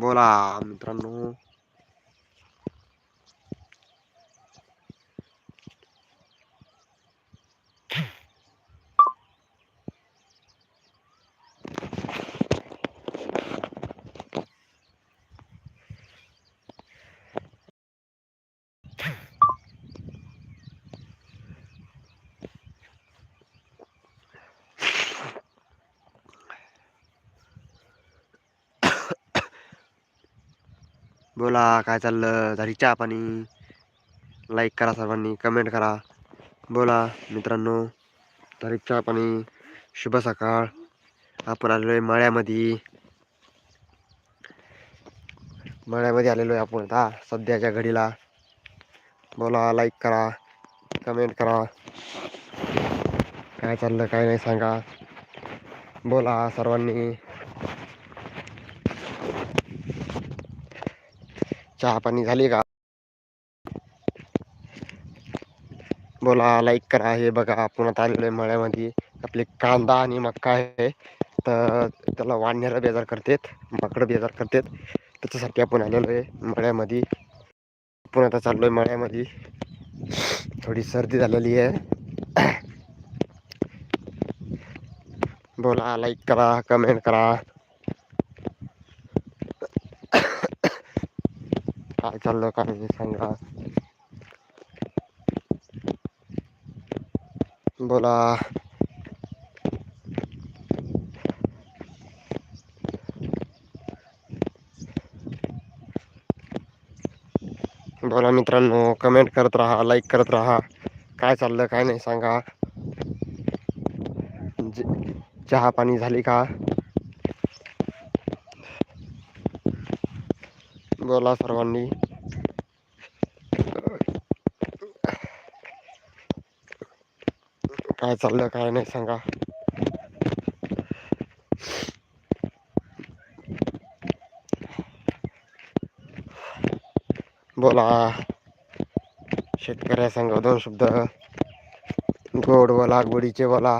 बोला मित्रांनो बोला काय चाललं? झाली चहा पाणी? लाईक करा सर्वांनी कमेंट करा. बोला मित्रांनो झाली चहा पाणी शुभ सकाळ. आपण आलेलो आहे मळ्यामध्ये. मळ्यामध्ये आलेलो आहे आपण आता सध्याच्या घडीला. बोला लाईक करा कमेंट करा. काय चाललं काय नाही सांगा. बोला सर्वांनी. चहा पाणी झाली का? बोला लाईक करा. हे बघा आपण आता आलेलो आहे मळ्यामध्ये. आपले कांदा आणि मक्का आहे. तर त्याला वाढण्याला बेजार करतात माकडं बेजार करतात. त्याच्यासाठी आपण आलेलो आहे मळ्यामध्ये. आपण आता चाललो आहे मळ्यामध्ये. थोडी सर्दी झालेली आहे. बोला लाईक करा कमेंट करा. काय चाललं काय बोला। बोला मित्रांनो कमेंट करत राहा लाईक करत राहा. काय चाललं, काय नाही, सांगा. चहा पाणी का? बोला सर्वांनी. काय चाललं काय नाही सांगा. बोला. शेतकऱ्या सांगा दोन शब्द. गोड बोला गोडीचे बोला.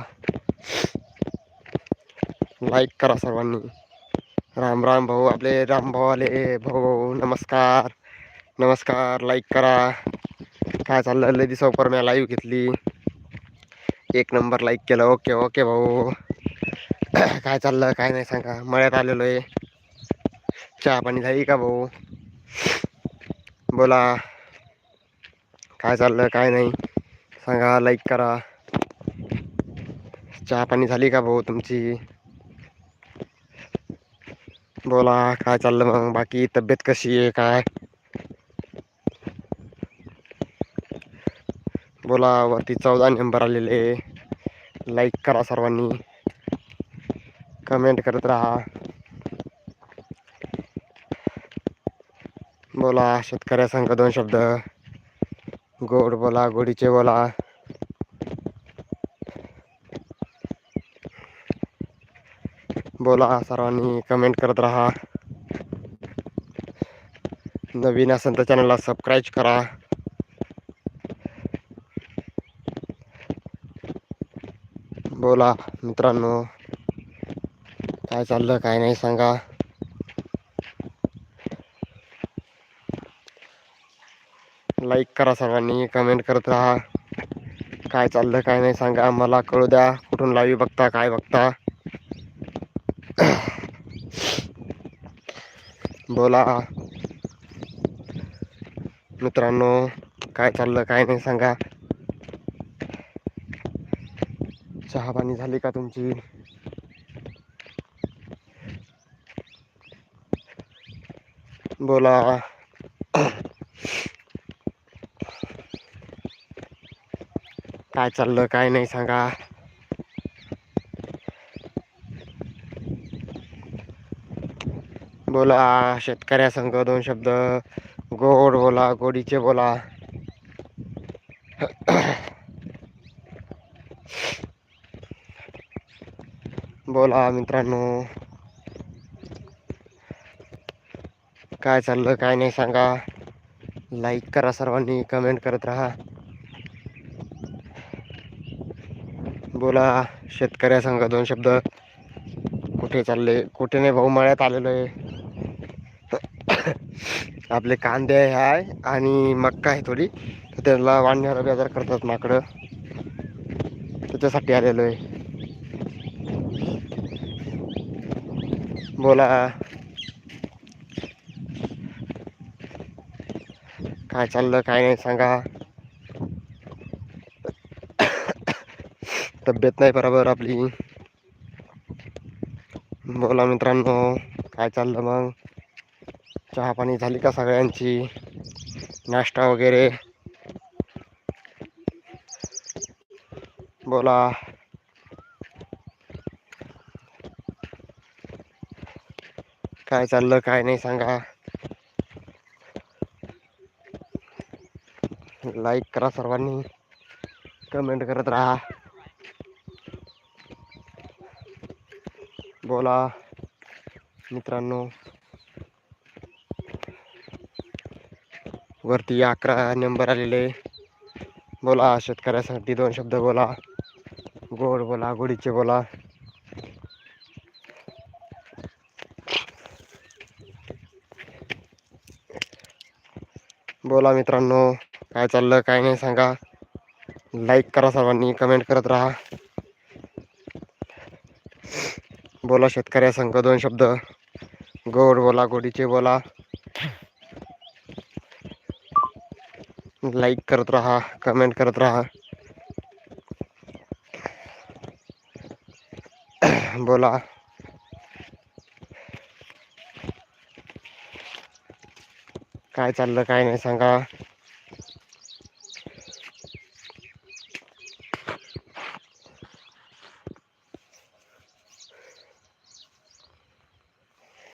लाईक करा सर्वांनी. राम राम भाऊ, आपले राम भाऊ आले भाऊ, नमस्कार. नमस्कार लाईक करा. काय चाललं लय दिवसावर मी लाईव्ह घेतली. एक नंबर लाईक केलं. ओके ओके भाऊ. काय चाललं? काय नाही सांगा. मळ्यात आलेलो आहे. चहा पाणी झाली का भाऊ? बोला. काय चाललं? काय नाही. सांगा लाईक करा. चहा पाणी झाली का भाऊ तुमची? बोला काय चाललं मग? बाकी तब्येत कशी आहे? काय? बोला वरती चौदा नंबर आलेले लाईक करा सर्वांनी. कमेंट करत राहा. बोला शेतकऱ्या संघ दोन शब्द. गोड बोला गोडीचे बोला. बोला सर्वांनी कमेंट करत राहा. नवीन असेल तर चॅनलला सबस्क्राईब करा. बोला मित्रांनो काय चाललं काय नाही सांगा. लाईक करा सर्वांनी कमेंट करत राहा. काय चाललं काय नाही सांगा मला कळू द्या कुठून लाईव्ह बघता काय बघता. बोला. मित्रांनो काय चाललं काय नाही सांगा. चहा पाणी झाली का तुमची? बोला. काय चाललं काय नाही सांगा. बोला शेतकऱ्यासंग दोन शब्द. गोड बोला गोडीचे बोला. बोला मित्रांनो. काय चाललं काय नाही सांगा. लाईक करा सर्वांनी कमेंट करत राहा. बोला शेतकऱ्या संघ दोन शब्द. कुठे चालले? कुठे नाही भाऊ? मळ्यात आलेलो आहे. आपले कांदे आहे आणि मक्का आहे थोडी. तर त्याला वाढण्याला बेजार करतात माकडं. त्याच्यासाठी आलेलो आहे. बोला. काय चाललं? काय नाही? सांगा. तब्येत नाही बरोबर आपली. बोला मित्रांनो काय चाललं मग? चहा पाणी झाली का सगळ्यांची? नाश्ता वगैरे? बोला. काय चाललं काय नाही सांगा. लाईक करा सर्वांनी. कमेंट करत राहा. बोला मित्रांनो. वरती अकरा नंबर आलेले बोला शेतकऱ्यासाठी दोन शब्द बोला. गोड बोला गोडीचे बोला. बोला मित्रांनो काय चाललं काय नाही सांगा. लाईक करा सर्वांनी कमेंट करत राहा. बोला शेतकऱ्या संघ दोन शब्द. गोड बोला गोडीचे बोला. लाईक करत राहा कमेंट करत राहा. बोला. काय चाललं काय नाही सांगा.